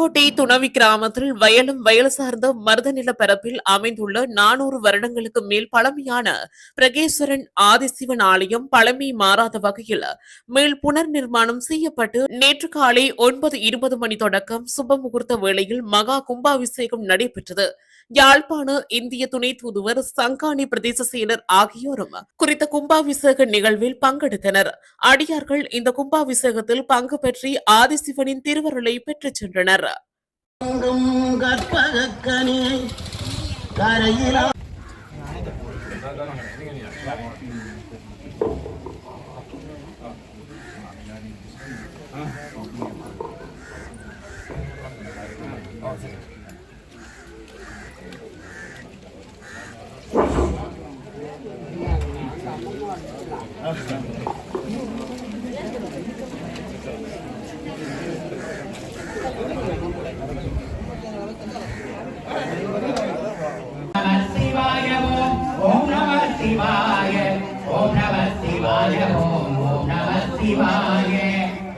புதுக்கோட்டை துணவி கிராமத்தில் வயலும் வயல் சார்ந்த மருத நிலப்பரப்பில் அமைந்துள்ள நானூறு வருடங்களுக்கு மேல் பழமையான பிரகேஸ்வரன் ஆதிசிவன் ஆலயம் பழமை மாறாத வகையில் மேல் புனர் நிர்மாணம் செய்யப்பட்டு நேற்று காலை ஒன்பது இருபது மணி தொடக்கம் சுப முகூர்த்த வேளையில் மகா கும்பாபிஷேகம் நடைபெற்றது. யாழ்ப்பாண இந்திய துணை தூதுவர் சங்கானி பிரதேச செயலர் ஆகியோரும் குறித்த கும்பாபிஷேக நிகழ்வில் பங்கெடுத்தனர். அடியார்கள் இந்த கும்பாபிஷேகத்தில் பங்கு பெற்றி ஆதிசிவனின் திருவருளை பெற்றுச் சென்றனர். எங்கும் கரையிலா நம சிவாய. ஓம் ஓம் நம சிவாய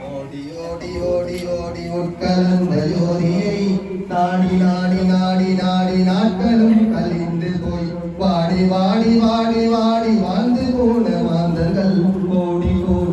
ஓடி ஓடி ஓடி ஓடி உட்கலந்த ஜோதியை நாடி நாடி நாடி நாடி நாட்களும் கலிந்து போய். வாடி வாடி வாடி வாடி வாழ்ந்து போன மாந்தர்கள் கோடி கோடி